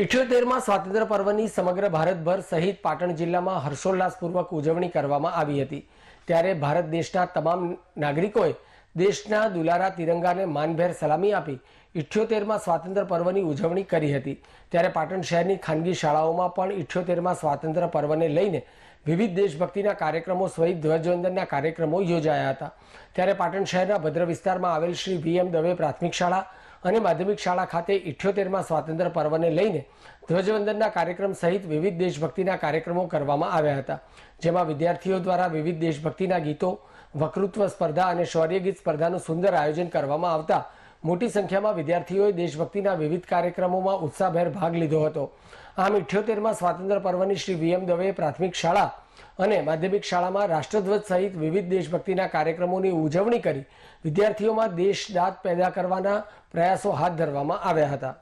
ઇઠ્યોતેરમાં સ્વાતંત્ર્ય પર્વની સમગ્ર ભારતભર સહિત પાટણ જિલ્લામાં હર્ષોલ્લાસપૂર્વક ઉજવણી કરવામાં આવી હતી. ત્યારે ભારત દેશના તમામ નાગરિકોએ દેશના દુલારા તિરંગાને માનભેર સલામી આપી ઇઠ્યોતેરમાં સ્વાતંત્ર્ય પર્વની ઉજવણી કરી હતી. ત્યારે પાટણ શહેરની ખાનગી શાળાઓમાં પણ ઇઠ્યોતેરમાં સ્વાતંત્ર્ય પર્વને લઈને વિવિધ દેશભક્તિના કાર્યક્રમો સહિત ધ્વજવંદનના કાર્યક્રમો યોજાયા હતા. ત્યારે પાટણ શહેરના ભદ્ર વિસ્તારમાં આવેલ શ્રી વીએમ દવે પ્રાથમિક શાળા અને માધ્યમિક શાળા ખાતે ઇઠ્યોતેરમાં સ્વાતંત્ર્ય પર્વને લઈને ધ્વજવંદનના કાર્યક્રમ સહિત વિવિધ દેશભક્તિના કાર્યક્રમો કરવામાં આવ્યા હતા. જેમાં વિદ્યાર્થીઓ દ્વારા વિવિધ દેશભક્તિના ગીતો વકૃત્વ સ્પર્ધા અને શૌર્ય ગીત સ્પર્ધાનું સુંદર આયોજન કરવામાં આવતા મોટી સંખ્યામાં વિદ્યાર્થીઓએ દેશભક્તિના વિવિધ કાર્યક્રમોમાં ઉત્સાહભેર ભાગ લીધો હતો. આમ, ઇઠ્યોતેરમાં સ્વાતંત્ર્ય પર્વની શ્રી વીએમ દવેએ પ્રાથમિક શાળા અને માધ્યમિક શાળામાં રાષ્ટ્રધ્વજ સહિત વિવિધ દેશભક્તિના કાર્યક્રમોની ઉજવણી કરી વિદ્યાર્થીઓમાં દેશદાત પેદા કરવાના પ્રયાસો હાથ ધરવામાં આવ્યા હતા.